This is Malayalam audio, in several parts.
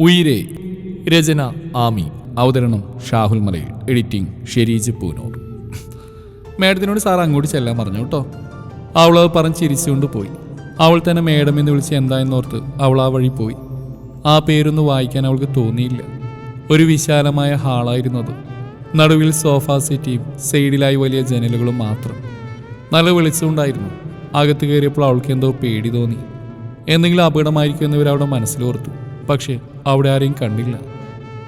ഉയിരേ രചന ആമി. അവതരണം ഷാഹുൽ മലയിൽ. എഡിറ്റിംഗ് ഷെരീജ് പൂനൂർ. മേഡത്തിനോട് സാർ അങ്ങോട്ട് ചെല്ലാൻ പറഞ്ഞു കേട്ടോ. അവൾ അത് പറഞ്ഞ് ചിരിച്ചുകൊണ്ട് പോയി. അവൾ തന്നെ മേഡം എന്ന് വിളിച്ച് എന്തായെന്നോർത്ത് അവൾ ആ വഴി പോയി. ആ പേരൊന്ന് വായിക്കാൻ അവൾക്ക് തോന്നിയില്ല. ഒരു വിശാലമായ ഹാളായിരുന്നു അത്. നടുവിൽ സോഫ സെറ്റിയും സൈഡിലായി വലിയ ജനലുകളും മാത്രം. നല്ല വെളിച്ചമുണ്ടായിരുന്നു അകത്ത് കയറിയപ്പോൾ അവൾക്ക് എന്തോ പേടി തോന്നി. എന്തെങ്കിലും അപകടമായിരിക്കും എന്നിവരവിടെ മനസ്സിലോർത്തു. പക്ഷേ അവിടെ ആരെയും കണ്ടില്ല.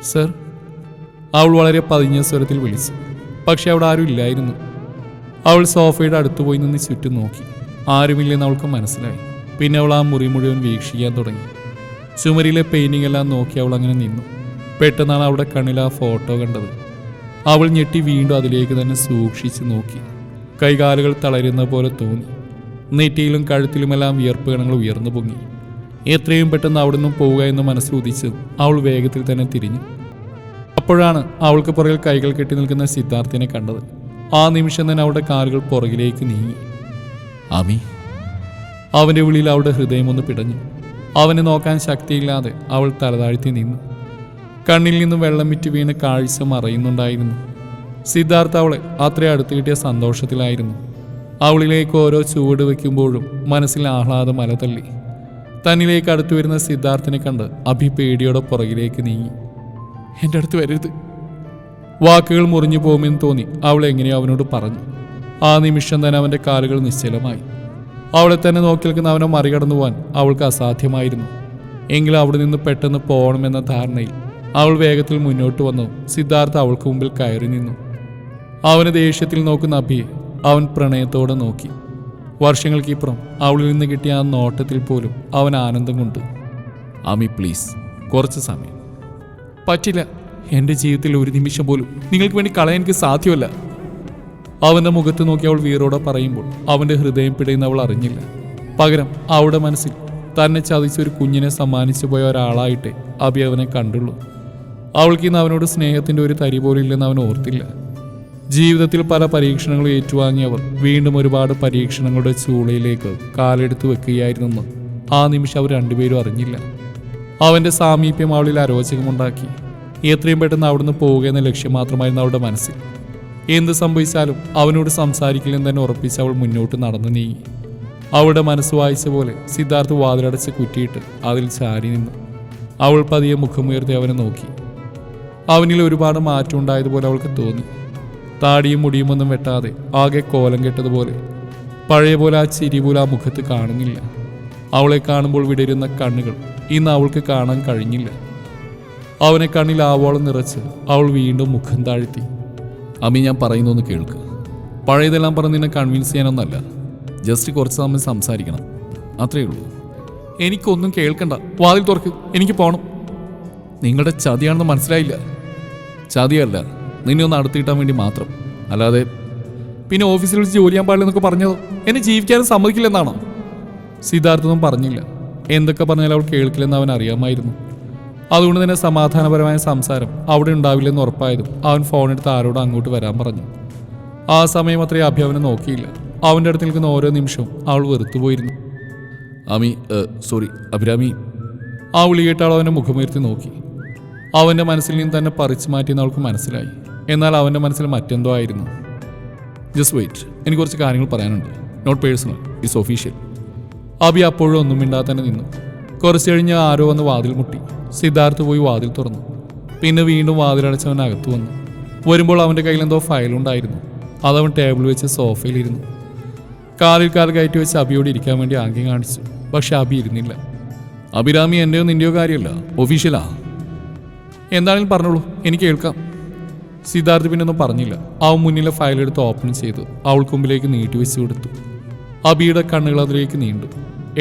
സർ അവൾ വളരെ പതിഞ്ഞ സ്വരത്തിൽ വിളിച്ചു. പക്ഷെ അവിടെ ആരും ഇല്ലായിരുന്നു. അവൾ സോഫയുടെ അടുത്ത് പോയി നിന്ന് ചുറ്റും നോക്കി. ആരുമില്ലെന്ന് അവൾക്ക് മനസ്സിലായി. പിന്നെ അവൾ ആ മുറി മുഴുവൻ വീക്ഷിക്കാൻ തുടങ്ങി. ചുമരിലെ പെയിന്റിംഗ് എല്ലാം നോക്കി അവൾ അങ്ങനെ നിന്നു. പെട്ടെന്നാണ് അവളുടെ കണ്ണിൽ ആ ഫോട്ടോ കണ്ടത്. അവൾ ഞെട്ടി വീണ്ടും അതിലേക്ക് തന്നെ സൂക്ഷിച്ച് നോക്കി. കൈകാലുകൾ തളരുന്ന പോലെ തോന്നി. നെറ്റിയിലും കഴുത്തിലുമെല്ലാം വിയർപ്പ് കണങ്ങൾ ഉയർന്നു പൊങ്ങി. എത്രയും പെട്ടെന്ന് അവിടെ നിന്നും പോവുക എന്ന് മനസ്സിൽ ഉദിച്ച് അവൾ വേഗത്തിൽ തന്നെ തിരിഞ്ഞു. അപ്പോഴാണ് അവൾക്ക് പുറകിൽ കൈകൾ കെട്ടി നിൽക്കുന്ന സിദ്ധാർത്ഥിനെ കണ്ടത്. ആ നിമിഷം തന്നെ അവളുടെ കാലുകൾ പുറകിലേക്ക് നീങ്ങി. അമി. അവന്റെ ഉള്ളിൽ അവളുടെ ഹൃദയം ഒന്ന് പിടഞ്ഞു. അവനെ നോക്കാൻ ശക്തിയില്ലാതെ അവൾ തലതാഴ്ത്തി നിന്നു. കണ്ണിൽ നിന്നും വെള്ളം വിറ്റ് വീണ് കാഴ്ച മറയുന്നുണ്ടായിരുന്നു. സിദ്ധാർത്ഥ അവളെ അത്ര അടുത്ത് കിട്ടിയ സന്തോഷത്തിലായിരുന്നു. അവളിലേക്ക് ഓരോ ചുവട് വയ്ക്കുമ്പോഴും മനസ്സിൽ ആഹ്ലാദം അലതള്ളി. തന്നിലേക്ക് അടുത്തു വരുന്ന സിദ്ധാർത്ഥിനെ കണ്ട് അഭി പേടിയോടെ പുറകിലേക്ക് നീങ്ങി. എന്റെ അടുത്ത് വരരുത്. വാക്കുകൾ മുറിഞ്ഞു പോകുമെന്ന് തോന്നി അവൾ എങ്ങനെയോ അവനോട് പറഞ്ഞു. ആ നിമിഷം തന്നെ അവന്റെ കാലുകൾ നിശ്ചലമായി. അവളെ തന്നെ നോക്കി നിൽക്കുന്ന അവനെ മറികടന്നു പോകാൻ അവൾക്ക് അസാധ്യമായിരുന്നു. എങ്കിലും അവിടെ നിന്ന് പെട്ടെന്ന് പോകണമെന്ന ധാരണയിൽ അവൾ വേഗത്തിൽ മുന്നോട്ട് വന്നു. സിദ്ധാർത്ഥ അവൾക്ക് മുമ്പിൽ കയറി നിന്നു. അവന് ദേഷ്യത്തിൽ നോക്കുന്ന അഭിയെ അവൻ പ്രണയത്തോടെ നോക്കി. വർഷങ്ങൾക്കിപ്പുറം അവളിൽ നിന്ന് കിട്ടിയ ആ നോട്ടത്തിൽ പോലും അവൻ ആനന്ദം കൊണ്ട് അമി പ്ലീസ് കുറച്ച് സമയം. പറ്റില്ല എന്റെ ജീവിതത്തിൽ ഒരു നിമിഷം പോലും നിങ്ങൾക്ക് വേണ്ടി കളയാൻ എനിക്ക് സാധ്യമല്ല. അവന്റെ മുഖത്ത് നോക്കി അവൾ വീറോടെ പറയുമ്പോൾ അവന്റെ ഹൃദയം പിടയുന്ന അവൾ അറിഞ്ഞില്ല. പകരം അവളുടെ മനസ്സിൽ തന്നെ ചതിച്ച ഒരു കുഞ്ഞിനെ സമ്മാനിച്ചു പോയ ഒരാളായിട്ടേ അബി അവനെ കണ്ടുള്ളൂ. അവൾക്ക് ഇന്ന് അവനോട് സ്നേഹത്തിന്റെ ഒരു തരി പോലും ഇല്ലെന്ന് അവൻ ഓർത്തില്ല. ജീവിതത്തിൽ പല പരീക്ഷണങ്ങളും ഏറ്റുവാങ്ങിയവർ വീണ്ടും ഒരുപാട് പരീക്ഷണങ്ങളുടെ ചൂളയിലേക്ക് കാലെടുത്ത് വെക്കുകയായിരുന്നെന്ന് ആ നിമിഷം അവർ രണ്ടുപേരും അറിഞ്ഞില്ല. അവന്റെ സാമീപ്യം അവളിൽ അരോചകമുണ്ടാക്കി. എത്രയും പെട്ടെന്ന് അവിടുന്ന് പോവുക എന്ന ലക്ഷ്യം മാത്രമായിരുന്നു അവളുടെ മനസ്സിൽ. എന്ത് സംഭവിച്ചാലും അവനോട് സംസാരിക്കില്ലെന്ന് തന്നെ ഉറപ്പിച്ച് അവൾ മുന്നോട്ട് നടന്നു നീങ്ങി. അവളുടെ മനസ്സ് വായിച്ച പോലെ സിദ്ധാർത്ഥ് വാതിലടച്ച് കുറ്റിയിട്ട് അതിൽ ചാരി നിന്നു. അവൾ പതിയെ മുഖമുയർത്തി അവനെ നോക്കി. അവനിൽ ഒരുപാട് മാറ്റം ഉണ്ടായതുപോലെ അവൾക്ക് തോന്നി. താടിയും മുടിയുമൊന്നും വെട്ടാതെ ആകെ കോലം കെട്ടതുപോലെ. പഴയ പോലെ ആ ചിരി പോലെ ആ മുഖത്ത് കാണുന്നില്ല. അവളെ കാണുമ്പോൾ വിടരുന്ന കണ്ണുകൾ ഇന്ന് അവൾക്ക് കാണാൻ കഴിഞ്ഞില്ല. അവനെ കണ്ണിൽ ആവോളം നിറച്ച് അവൾ വീണ്ടും മുഖം താഴ്ത്തി. അമ്മി ഞാൻ പറയുന്നൊന്ന് കേൾക്ക്. പഴയതെല്ലാം പറഞ്ഞ് നിന്നെ കൺവിൻസ് ചെയ്യാനൊന്നല്ല. ജസ്റ്റ് കുറച്ച് സമയം സംസാരിക്കണം. അത്രയേ ഉള്ളൂ. എനിക്കൊന്നും കേൾക്കണ്ട. വാതിൽ തുറക്ക്. എനിക്ക് പോകണം നിങ്ങളുടെ ചതിയാണെന്ന് മനസ്സിലായില്ല. ചതിയല്ല. നിന്നെ ഒന്ന് അടുത്ത് കിട്ടാൻ വേണ്ടി മാത്രം. അല്ലാതെ പിന്നെ ഓഫീസിൽ വിളിച്ച് ജോലി ചെയ്യാൻ പാടില്ലെന്നൊക്കെ പറഞ്ഞതോ എന്നെ ജീവിക്കാനും സമ്മതിക്കില്ലെന്നാണോ? സിദ്ധാർത്ഥൊന്നും പറഞ്ഞില്ല. എന്തൊക്കെ പറഞ്ഞാലും അവൾ കേൾക്കില്ലെന്ന് അവൻ അറിയാമായിരുന്നു. അതുകൊണ്ട് തന്നെ സമാധാനപരമായ സംസാരം അവിടെ ഉണ്ടാവില്ലെന്ന് ഉറപ്പായതും അവൻ ഫോണെടുത്ത് ആരോടും അങ്ങോട്ട് വരാൻ പറഞ്ഞു. ആ സമയം അത്രയും അഭി അവനെ നോക്കിയില്ല. അവന്റെ അടുത്ത് നിൽക്കുന്ന ഓരോ നിമിഷവും അവൾ വെറുത്തുപോയിരുന്നു അമി സോറി അഭിരാമി. ആ വിളി കേട്ടാൾ അവന്റെ മുഖമുയർത്തി നോക്കി. അവന്റെ മനസ്സിൽ നിന്ന് തന്നെ പറിച്ചു മാറ്റിയെന്ന് അവൾക്ക് മനസ്സിലായി. എന്നാൽ അവന്റെ മനസ്സിൽ മറ്റെന്തോ ആയിരുന്നു. ജസ്റ്റ് വെയിറ്റ് എനിക്ക് കുറച്ച് കാര്യങ്ങൾ പറയാനുണ്ട്. Not personal it's official Abi അപ്പോഴും ഒന്നും മിണ്ടാതെ തന്നെ നിന്നു. കുറച്ച് കഴിഞ്ഞ് ആരോ വന്ന് വാതിൽ മുട്ടി. സിദ്ധാർത്ഥ് പോയി വാതിൽ തുറന്നു. പിന്നെ വീണ്ടും വാതിലടച്ചവൻ അകത്തു വന്നു. വരുമ്പോൾ അവന്റെ കയ്യിൽ എന്തോ ഫയലുണ്ടായിരുന്നു അതവൻ ടേബിൾ വെച്ച് സോഫയിലിരുന്നു കാലിൽ കാൽ കയറ്റി വെച്ച് അബിയോട് ഇരിക്കാൻ വേണ്ടി ആംഗ്യം കാണിച്ചു. പക്ഷെ അബി ഇരുന്നില്ല. അഭിരാമി എന്റെയോ നിന്റെയോ കാര്യമല്ല. ഒഫീഷ്യലാ എന്താണെങ്കിലും പറഞ്ഞോളൂ. എനിക്ക് കേൾക്കാം. സിദ്ധാർത്ഥ് പിന്നെ ഒന്നും പറഞ്ഞില്ല. അവൻ മുന്നിലെ ഫയൽ ഫയലെടുത്ത് ഓപ്പൺ ചെയ്തു. അവൾക്ക് മുമ്പിലേക്ക് നീട്ടിവെച്ച് കൊടുത്തു. അബിയുടെ കണ്ണുകൾ അതിലേക്ക് നീണ്ടു.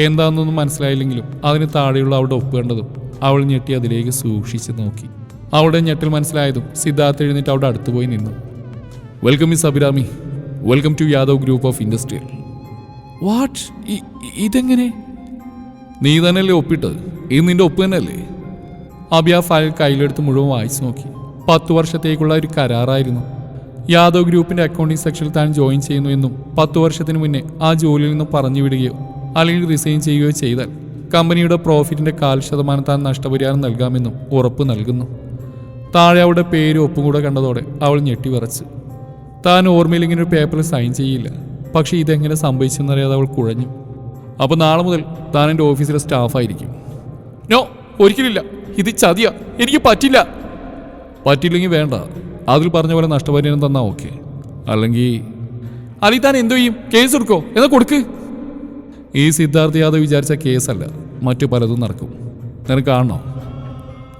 എന്താണെന്നൊന്നും മനസ്സിലായില്ലെങ്കിലും അതിന് താഴെയുള്ള അവളുടെ ഒപ്പ് കണ്ടതും അവൾ ഞെട്ടി അതിലേക്ക് സൂക്ഷിച്ച് നോക്കി. അവളുടെ ഞെട്ടിൽ മനസ്സിലായതും സിദ്ധാർത്ഥ് എഴുന്നേറ്റ് അവിടെ അടുത്തു പോയി നിന്നു. Welcome miss Abhirami welcome to Yadav group of industrial what ഇതെങ്ങനെ? നീ തന്നെയല്ലേ ഒപ്പിട്ടത്? ഇത് നിന്റെ ഒപ്പ് തന്നെയല്ലേ? അബി ആ ഫയൽ കയ്യിലെടുത്ത് മുഴുവൻ വായിച്ചു നോക്കി. പത്ത് വർഷത്തേക്കുള്ള ഒരു കരാറായിരുന്നു. യാദവ് ഗ്രൂപ്പിന്റെ അക്കൗണ്ടിംഗ് സെക്ഷനിൽ താൻ ജോയിൻ ചെയ്യുന്നു എന്നും പത്ത് വർഷത്തിന് മുന്നേ ആ ജോലിയിൽ നിന്ന് പറഞ്ഞു വിടുകയോ അല്ലെങ്കിൽ റിസൈൻ ചെയ്യുകയോ ചെയ്താൽ കമ്പനിയുടെ പ്രോഫിറ്റിന്റെ കാൽ ശതമാനം താൻ നഷ്ടപരിഹാരം നൽകാമെന്നും ഉറപ്പ് നൽകുന്നു. താഴെ അവളുടെ പേര് ഒപ്പും കൂടെ കണ്ടതോടെ അവൾ ഞെട്ടി വിറച്ചു. താൻ ഓർമ്മയിൽ ഇങ്ങനെ ഒരു പേപ്പറിൽ സൈൻ ചെയ്യില്ല. പക്ഷേ ഇതെങ്ങനെ സംഭവിച്ചെന്നറിയാതെ അവൾ കുഴഞ്ഞു. അപ്പോൾ നാളെ മുതൽ താൻ എന്റെ ഓഫീസിലെ സ്റ്റാഫായിരിക്കും നോ ഒരിക്കലില്ല ഇത് ചതിയാ. എനിക്ക് പറ്റില്ല. പറ്റില്ലെങ്കിൽ വേണ്ട. അതിൽ പറഞ്ഞ പോലെ നഷ്ടപരിഹാരം തന്നാ ഓക്കെ. അല്ലെങ്കിൽ അലി താൻ എന്തു ചെയ്യും? കേസ് എടുക്കോ? എന്നാ കൊടുക്ക്. ഈ സിദ്ധാർത്ഥ യാദവ് വിചാരിച്ച കേസല്ല. മറ്റു പലതും നടക്കും. നിനക്ക് കാണണോ?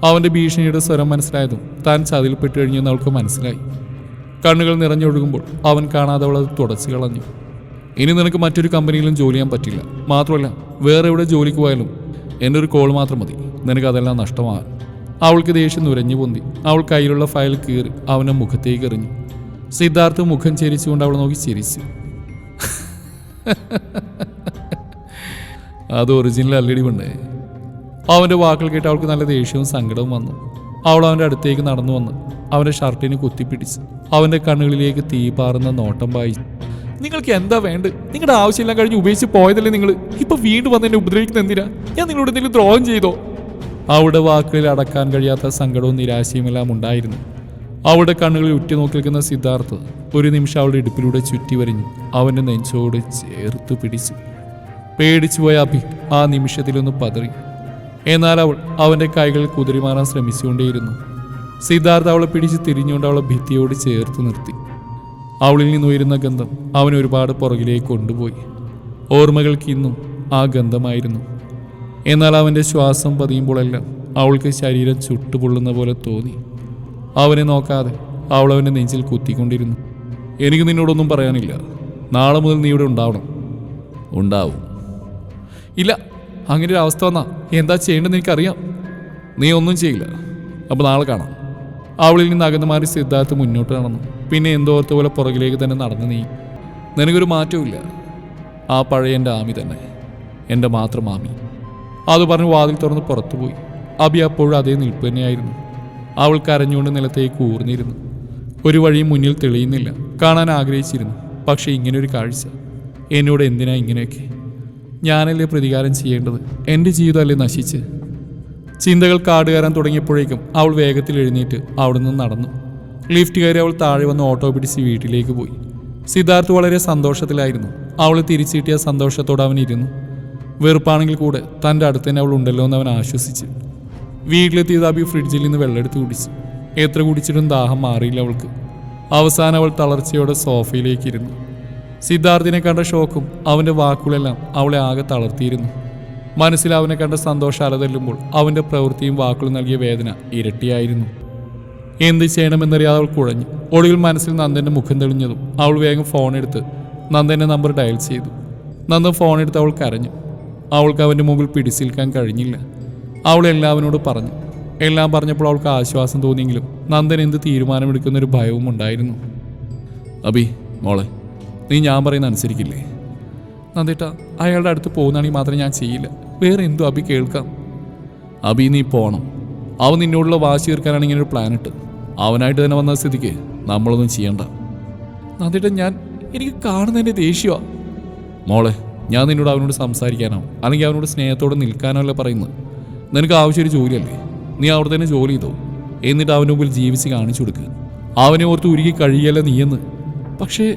അവന്റെ ഭീഷണിയുടെ സ്വരം മനസ്സിലായതും താൻ ചതിൽപ്പെട്ട് കഴിഞ്ഞെന്ന് അവൾക്ക് മനസ്സിലായി. കണ്ണുകൾ നിറഞ്ഞൊഴുകുമ്പോൾ അവൻ കാണാതെ അവൾ അത് തുടച്ചു കളഞ്ഞു. ഇനി നിനക്ക് മറ്റൊരു കമ്പനിയിലും ജോലി ചെയ്യാൻ പറ്റില്ല. മാത്രമല്ല വേറെ എവിടെ ജോലിക്ക് പോയാലും എന്റെ ഒരു കോൾ മാത്രം മതി. നിനക്ക് അതെല്ലാം നഷ്ടമാകാൻ അവൾക്ക് ദേഷ്യം നുരഞ്ഞു പൊന്തി. അവൾ കയ്യിലുള്ള ഫയൽ കീറി അവനെ മുഖത്തേക്ക് എറിഞ്ഞു. സിദ്ധാർത്ഥ് മുഖം ചിരിച്ചുകൊണ്ട് അവൾ നോക്കി ചിരിച്ചു. അത് ഒറിജിനൽ അല്ലടി പെണ്ണേ. അവന്റെ വാക്കുകൾ കേട്ട് അവൾക്ക് നല്ല ദേഷ്യവും സങ്കടവും വന്നു. അവൾ അവന്റെ അടുത്തേക്ക് നടന്നു വന്ന് അവന്റെ ഷർട്ടിന് കുത്തിപ്പിടിച്ച്. അവന്റെ കണ്ണുകളിലേക്ക് തീ പാറുന്ന നോട്ടം വായിച്ചു നിങ്ങൾക്ക് എന്താ വേണ്ട നിങ്ങളുടെ ആവശ്യമെല്ലാം കഴിഞ്ഞ് ഉപയോഗിച്ച് പോയതല്ലേ നിങ്ങൾ ഇപ്പോൾ വീണ്ടും വന്ന് എന്നെ ഉപദ്രവിക്കുന്ന എന്തിനാ? ഞാൻ നിങ്ങളോട് എന്തെങ്കിലും ദ്രോഹം ചെയ്തോ? അവളുടെ വാക്കുകളിൽ അടക്കാൻ കഴിയാത്ത സങ്കടവും നിരാശയുമെല്ലാം ഉണ്ടായിരുന്നു. അവിടെ കണ്ണുകളിൽ ഉറ്റുനോക്കി നിൽക്കുന്ന സിദ്ധാർത്ഥ് ഒരു നിമിഷം അവളുടെ ഇടുപ്പിലൂടെ ചുറ്റി വരിഞ്ഞു അവന്റെ നെഞ്ചോട് ചേർത്ത് പിടിച്ചു. പേടിച്ചുപോയ അഭി ആ നിമിഷത്തിലൊന്ന് പതറി. എന്നാൽ അവൾ അവന്റെ കൈകൾ കുതിരിമാറാൻ ശ്രമിച്ചുകൊണ്ടേയിരുന്നു. സിദ്ധാർത്ഥ അവളെ പിടിച്ച് തിരിഞ്ഞുകൊണ്ട് അവളെ ഭിത്തിയോട് ചേർത്ത് നിർത്തി. അവളിൽ നിന്നുയരുന്ന ഗന്ധം അവൻ ഒരുപാട് പുറകിലേക്ക് കൊണ്ടുപോയി. ഓർമ്മകൾക്ക് ഇന്നും ആ ഗന്ധമായിരുന്നു. എന്നാൽ അവന്റെ ശ്വാസം പതിയുമ്പോഴെല്ലാം അവൾക്ക് ശരീരം ചുട്ടുപൊള്ളുന്ന പോലെ തോന്നി. അവനെ നോക്കാതെ അവൾ അവന്റെ നെഞ്ചിൽ കുത്തിക്കൊണ്ടിരുന്നു. എനിക്ക് നിന്നോടൊന്നും പറയാനില്ല. നാളെ മുതൽ നീ ഇവിടെ ഉണ്ടാവണം. ഉണ്ടാവും. ഇല്ല അങ്ങനെ ഒരു അവസ്ഥ വന്നാ എന്താ ചെയ്യേണ്ടതെന്ന് എനിക്കറിയാം. നീ ഒന്നും ചെയ്യില്ല. അപ്പോൾ നാളെ കാണാം. അവളിൽ നിന്ന് അകന്നു മാറി സിദ്ധാർത്ഥ് മുന്നോട്ട് നടന്നു. പിന്നെ എന്തോർത്ത പോലെ പുറകിലേക്ക് തന്നെ നടന്നു നീ. നിനക്കൊരു മാറ്റവും ആ പഴയ എന്റെ ആമി തന്നെ. എന്റെ മാത്രം ആമി. അത് പറഞ്ഞ് വാതിൽ തുറന്ന് പുറത്തുപോയി. അബി അപ്പോഴും അതേ നിൽപ്പ് തന്നെയായിരുന്നു. അവൾ കരഞ്ഞുകൊണ്ട് നിലത്തേക്ക് ഊർന്നിരുന്നു. ഒരു വഴിയും മുന്നിൽ തെളിയുന്നില്ല. കാണാൻ ആഗ്രഹിച്ചിരുന്നു. പക്ഷേ ഇങ്ങനൊരു കാഴ്ച. എന്നോട് എന്തിനാ ഇങ്ങനെയൊക്കെ? ഞാനല്ലേ പ്രതികാരം ചെയ്യേണ്ടത്? എന്റെ ജീവിതമല്ലേ നശിച്ച്? ചിന്തകൾ കാട് കയറാൻ തുടങ്ങിയപ്പോഴേക്കും അവൾ വേഗത്തിൽ എഴുന്നേറ്റ് അവിടെ നിന്ന് നടന്നു. ലിഫ്റ്റ് കയറി അവൾ താഴെ വന്ന് ഓട്ടോ പിടിച്ച് വീട്ടിലേക്ക് പോയി. സിദ്ധാർത്ഥ് വളരെ സന്തോഷത്തിലായിരുന്നു. അവൾ തിരിച്ചു കിട്ടിയ സന്തോഷത്തോടെ അവൻ ഇരുന്നു. വെറുപ്പാണെങ്കിൽ കൂടെ തന്റെ അടുത്ത് തന്നെ അവൾ ഉണ്ടല്ലോ എന്ന് അവൻ ആശ്വസിച്ചു. വീട്ടിലെത്തിയത് അബി ഫ്രിഡ്ജിൽ നിന്ന് വെള്ളമെടുത്ത് കുടിച്ചു. എത്ര കുടിച്ചിട്ടും ദാഹം മാറിയില്ല അവൾക്ക്. അവസാനം അവൾ തളർച്ചയോടെ സോഫയിലേക്ക് ഇരുന്നു. സിദ്ധാർത്ഥിനെ കണ്ട ഷോക്കും അവന്റെ വാക്കുകളെല്ലാം അവളെ ആകെ തളർത്തിയിരുന്നു. മനസ്സിൽ അവനെ കണ്ട സന്തോഷം അലതല്ലുമ്പോൾ അവന്റെ പ്രവൃത്തിയും വാക്കുകളും നൽകിയ വേദന ഇരട്ടിയായിരുന്നു. എന്ത് ചെയ്യണമെന്നറിയാതെ അവൾ കുഴഞ്ഞു. ഒടുവിൽ മനസ്സിൽ നന്ദന്റെ മുഖം തെളിഞ്ഞതും അവൾ വേഗം ഫോൺ എടുത്ത് നന്ദന്റെ നമ്പർ ഡയൽ ചെയ്തു. നന്ദൻ ഫോൺ എടുത്ത് അവൾ കരഞ്ഞു. അവൾക്ക് അവന്റെ മുമ്പിൽ പിടിച്ചിൽക്കാൻ കഴിഞ്ഞില്ല. അവൾ എല്ലാവരോടും പറഞ്ഞു എല്ലാം പറഞ്ഞപ്പോൾ അവൾക്ക് ആശ്വാസം തോന്നിയെങ്കിലും നന്ദൻ എന്ത് തീരുമാനമെടുക്കുന്നൊരു ഭയവും ഉണ്ടായിരുന്നു. അബി മോളെ നീ ഞാൻ പറയുന്ന അനുസരിക്കില്ലേ? നന്ദേട്ട അയാളുടെ അടുത്ത് പോകുന്നതാണെങ്കിൽ മാത്രം ഞാൻ ചെയ്യില്ല. വേറെ എന്തോ അബി കേൾക്കാം. അബി നീ പോണം. അവൻ നിന്നോടുള്ള വാശി തീർക്കാനാണ് ഇങ്ങനെ ഒരു പ്ലാൻ ഇട്ട് അവനായിട്ട് തന്നെ വന്ന സ്ഥിതിക്ക് നമ്മളൊന്നും ചെയ്യണ്ട. നന്ദേട്ട ഞാൻ എനിക്ക് കാണുന്നതിന്റെ ദേഷ്യമാണ് മോളെ ഞാൻ നിന്നോട് അവനോട് സംസാരിക്കാനോ അല്ലെങ്കിൽ അവനോട് സ്നേഹത്തോടെ നിൽക്കാനോ അല്ല പറയുന്നത്. നിനക്ക് ആവശ്യം ഒരു ജോലിയല്ലേ? നീ അവിടെ തന്നെ ജോലി ചെയ്തോ? എന്നിട്ട് അവന്റെ മുമ്പിൽ ജീവിച്ച് കാണിച്ചു കൊടുക്കുക അവനെ ഓർത്ത് ഉരുകി കഴിയല്ല നീയെന്ന്. പക്ഷേ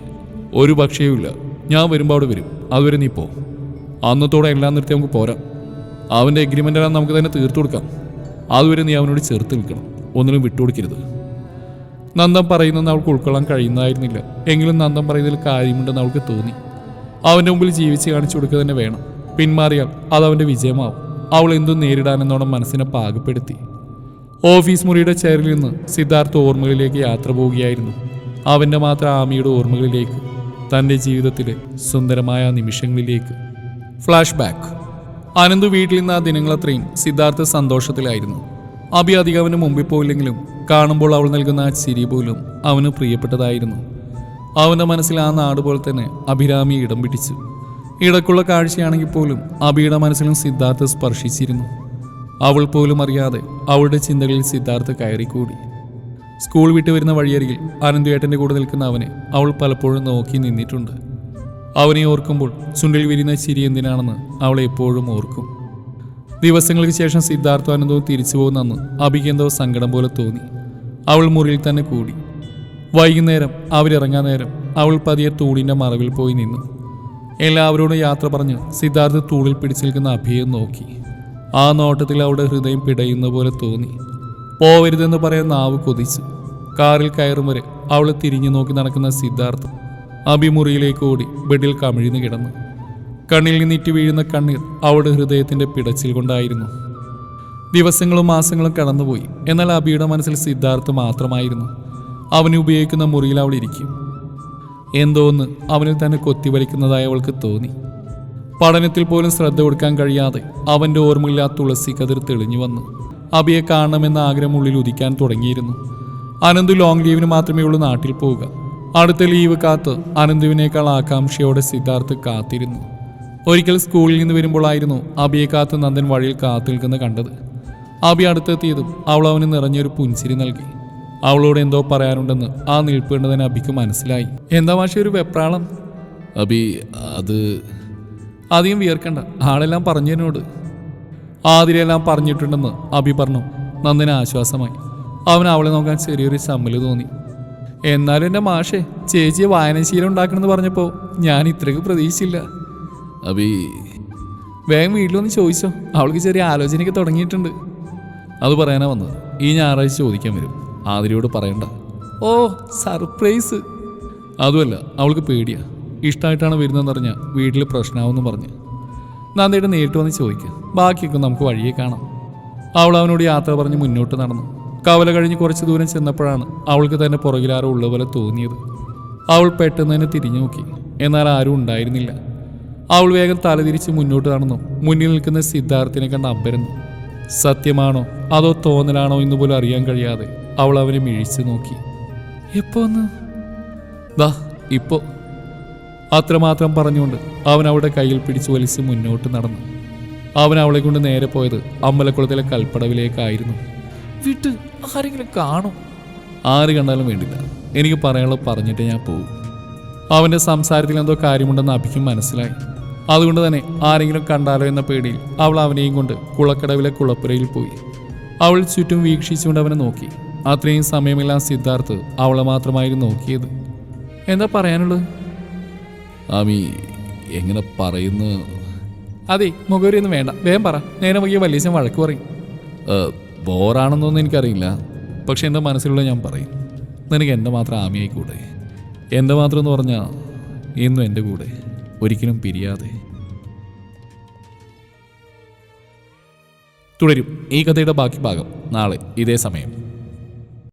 ഒരു പക്ഷേയുമില്ല ഞാൻ വരുമ്പോൾ അവിടെ വരും. അതുവരെ നീ പോ. അന്നത്തോടെ എല്ലാം നിർത്തി നമുക്ക് പോരാം. അവന്റെ എഗ്രിമെന്റെല്ലാം നമുക്ക് തന്നെ തീർത്തു കൊടുക്കാം. അതുവരെ നീ അവനോട് ചേർത്ത് നിൽക്കണം. ഒന്നിനും വിട്ടുകൊടുക്കരുത്. നന്ദം പറയുന്നെന്ന് അവൾക്ക് ഉൾക്കൊള്ളാൻ കഴിയുന്നതായിരുന്നില്ല. എങ്കിലും നന്ദം പറയുന്നതിൽ കാര്യമുണ്ടെന്ന് അവൾക്ക് തോന്നി. അവന്റെ മുമ്പിൽ ജീവിച്ച് കാണിച്ചു കൊടുക്കുക തന്നെ വേണം. പിന്മാറിയാൽ അത് അവന്റെ വിജയമാവും. അവൾ എന്തും നേരിടാനെന്നോണം മനസ്സിനെ പാകപ്പെടുത്തി. ഓഫീസ് മുറിയുടെ ചെയറിൽ നിന്ന് സിദ്ധാർത്ഥ ഓർമ്മകളിലേക്ക് യാത്ര പോവുകയായിരുന്നു. അവന്റെ മാത്രം ആമിയുടെ ഓർമ്മകളിലേക്ക് തന്റെ ജീവിതത്തിലെ സുന്ദരമായ നിമിഷങ്ങളിലേക്ക്. ഫ്ലാഷ് ബാക്ക് അനന്ത് വീട്ടിൽ നിന്ന് ആ ദിനങ്ങളത്രയും സിദ്ധാർത്ഥ സന്തോഷത്തിലായിരുന്നു. അഭി അധികം അവന് മുമ്പിൽ പോയില്ലെങ്കിലും കാണുമ്പോൾ അവൾ നൽകുന്ന ആ ചിരി പോലും അവന് പ്രിയപ്പെട്ടതായിരുന്നു. അവന്റെ മനസ്സിൽ ആ നാട് പോലെ തന്നെ അഭിരാമി ഇടം പിടിച്ചു. ഇടക്കുള്ള കാഴ്ചയാണെങ്കിൽ പോലും അഭിയുടെ മനസ്സിലും സിദ്ധാർത്ഥ സ്പർശിച്ചിരുന്നു. അവൾ പോലും അറിയാതെ അവളുടെ ചിന്തകളിൽ സിദ്ധാർത്ഥ കയറിക്കൂടി. സ്കൂൾ വിട്ട് വരുന്ന വഴിയരികിൽ അനന്തുവേട്ടന്റെ കൂടെ നിൽക്കുന്ന അവനെ അവൾ പലപ്പോഴും നോക്കി നിന്നിട്ടുണ്ട്. അവനെ ഓർക്കുമ്പോൾ ചുണ്ടിൽ വിരിയുന്ന ചിരി എന്തിനാണെന്ന് അവൾ എപ്പോഴും ഓർക്കും. ദിവസങ്ങൾക്ക് ശേഷം സിദ്ധാർത്ഥ അനന്തവും തിരിച്ചു പോകുന്നെന്ന് അബിക്ക് എന്തോ സങ്കടം പോലെ തോന്നി. അവൾ മുറിയിൽ തന്നെ കൂടി. വൈകുന്നേരം അവരിറങ്ങാൻ നേരം അവൾ പതിയെ തൂണിന്റെ മറവിൽ പോയി നിന്നു. എല്ലാവരോടും യാത്ര പറഞ്ഞ് സിദ്ധാർത്ഥ് തൂണിൽ പിടിച്ചു നിൽക്കുന്ന അഭിയെ നോക്കി. ആ നോട്ടത്തിൽ അവളുടെ ഹൃദയം പിടയുന്ന പോലെ തോന്നി. പോവരുതെന്ന് പറയാൻ നാവ് കൊതിച്ചു. കാറിൽ കയറും വരെ അവൾ തിരിഞ്ഞു നോക്കി നടക്കുന്ന സിദ്ധാർത്ഥ് അഭിമുറിയിലേക്ക് ഓടി ബെഡിൽ കമിഴ്ന്നു കിടന്നു. കണ്ണിൽ നിന്നിട്ട് വീഴുന്ന കണ്ണീർ അവളുടെ ഹൃദയത്തിന്റെ പിടച്ചിൽ കൊണ്ടായിരുന്നു. ദിവസങ്ങളും മാസങ്ങളും കടന്നുപോയി. എന്നാൽ അബിയുടെ മനസ്സിൽ സിദ്ധാർത്ഥ് മാത്രമായിരുന്നു. അവനെ ഉപയോഗിക്കുന്ന മുറിയിൽ അവൾ ഇരിക്കും. എന്തോന്ന് അവനിൽ തന്നെ കൊത്തിവലിക്കുന്നതായി അവൾക്ക് തോന്നി. പഠനത്തിൽ പോലും ശ്രദ്ധ കൊടുക്കാൻ കഴിയാതെ അവന്റെ ഓർമ്മയില്ലാ തുളസി കതിർ തെളിഞ്ഞു വന്നു. അബിയെ കാണണമെന്ന ആഗ്രഹം ഉള്ളിൽ ഉദിക്കാൻ തുടങ്ങിയിരുന്നു. അനന്ത് ലോങ് ലീവിന് മാത്രമേ ഉള്ളൂ നാട്ടിൽ പോവുക. അടുത്ത ലീവ് കാത്ത് അനന്തുവിനേക്കാൾ ആകാംക്ഷയോടെ സിദ്ധാർത്ഥ് കാത്തിരുന്നു. ഒരിക്കൽ സ്കൂളിൽ നിന്ന് വരുമ്പോഴായിരുന്നു അബിയെ കാത്ത് നന്ദൻ വഴിയിൽ കാത്തു നിൽക്കുന്ന കണ്ടത്. അബി അടുത്തെത്തിയതും അവൾ അവന് നിറഞ്ഞൊരു പുഞ്ചിരി നൽകി. അവളോട് എന്തോ പറയാനുണ്ടെന്ന് ആ നിൽപ്പേണ്ടതിന് അബിക്ക് മനസ്സിലായി. എന്താ മാഷി ഒരു വെപ്രാളം? അബി അത് അധികം വിയർക്കണ്ട. ആളെല്ലാം പറഞ്ഞതിനോട് ആതിരെല്ലാം പറഞ്ഞിട്ടുണ്ടെന്ന് അബി പറഞ്ഞു. നന്ദിന് ആശ്വാസമായി. അവൻ അവളെ നോക്കാൻ ചെറിയൊരു ചമ്മൽ തോന്നി. എന്നാലും എന്റെ മാഷേ ചേച്ചിയെ വായനശീലം ഉണ്ടാക്കണമെന്ന് പറഞ്ഞപ്പോൾ ഞാൻ ഇത്രയ്ക്ക് പ്രതീക്ഷിച്ചില്ല. അബി വേഗം വീട്ടിലൊന്ന് ചോദിച്ചോ. അവൾക്ക് ചെറിയ ആലോചനയൊക്കെ തുടങ്ങിയിട്ടുണ്ട്. അത് പറയാനാ വന്നത്. ഈ ഞായറാഴ്ച ചോദിക്കാൻ വരും. ആതിരയോട് പറയണ്ട. Oh surprise. അതുമല്ല അവൾക്ക് പേടിയാ. ഇഷ്ടമായിട്ടാണ് വരുന്നതെന്ന് പറഞ്ഞാൽ വീട്ടിൽ പ്രശ്നമാവെന്ന് പറഞ്ഞ്. നന്ദിയുടെ നേരിട്ട് വന്ന് ചോദിക്കുക ബാക്കിയൊക്കെ നമുക്ക് വഴിയെ കാണാം. അവൾ അവനോട് യാത്ര പറഞ്ഞ് മുന്നോട്ട് നടന്നു. കവല കഴിഞ്ഞ് കുറച്ച് ദൂരം ചെന്നപ്പോഴാണ് അവൾക്ക് തന്നെ പുറകിലാരോ ഉള്ള പോലെ തോന്നിയത്. അവൾ പെട്ടെന്ന് തന്നെ തിരിഞ്ഞു നോക്കി. എന്നാൽ ആരും ഉണ്ടായിരുന്നില്ല. അവൾ വേഗം തലതിരിച്ച് മുന്നോട്ട് നടന്നു. മുന്നിൽ നിൽക്കുന്ന സിദ്ധാർത്ഥിനെ കണ്ട് അമ്പരന്നു. സത്യമാണോ? അതോ തോന്നലാണോ എന്ന് പോലും അറിയാൻ കഴിയാതെ അവൾ അവനെ മിഴിച്ചു നോക്കി. എപ്പോ ദാ ഇപ്പോ. അത്രമാത്രം പറഞ്ഞുകൊണ്ട് അവൻ അവളുടെ കയ്യിൽ പിടിച്ചു വലിച്ച് മുന്നോട്ട് നടന്നു. അവൻ അവളെ കൊണ്ട് നേരെ പോയത് അമ്പലക്കുളത്തിലെ കൽപ്പടവിലേക്കായിരുന്നു. വിട്ട് ആരെങ്കിലും കാണും? ആര് കണ്ടാലും വേണ്ടില്ല. എനിക്ക് പറയാനുള്ളത് പറഞ്ഞിട്ടേ ഞാൻ പോകും. അവന്റെ സംസാരത്തിൽ എന്തോ കാര്യമുണ്ടെന്ന് അഭിക്കും മനസ്സിലായി. അതുകൊണ്ട് തന്നെ ആരെങ്കിലും കണ്ടാലോ എന്ന പേടിയിൽ അവൾ അവനെയും കൊണ്ട് കുളക്കടവിലെ കുളപ്പുരയിൽ പോയി. അവൾ ചുറ്റും വീക്ഷിച്ചുകൊണ്ട് അവനെ നോക്കി. അത്രയും സമയമെല്ലാം സിദ്ധാർത്ഥ് അവളെ മാത്രമായിരുന്നു നോക്കിയത്. എന്താ പറയാനുള്ളത്? ആമി എങ്ങനെ പറയുന്നു? അതെ മുഖവരിയൊന്നും വേണ്ട. വേഗം പറ. നേരെ മുഖ്യ വലിയച്ഛൻ വഴക്ക് പറയും. ബോറാണെന്നൊന്നും എനിക്കറിയില്ല. പക്ഷെ എന്റെ മനസ്സിലുള്ള ഞാൻ പറയും. നിനക്ക് എന്റെ മാത്രം ആമിയായിക്കൂടെ? എന്റെ മാത്രം എന്ന് പറഞ്ഞാൽ ഇന്നും എന്റെ കൂടെ. ഒരിക്കലും പിരിയാതെ. തുടരും. ഈ കഥയുടെ ബാക്കി ഭാഗം നാളെ ഇതേ സമയം.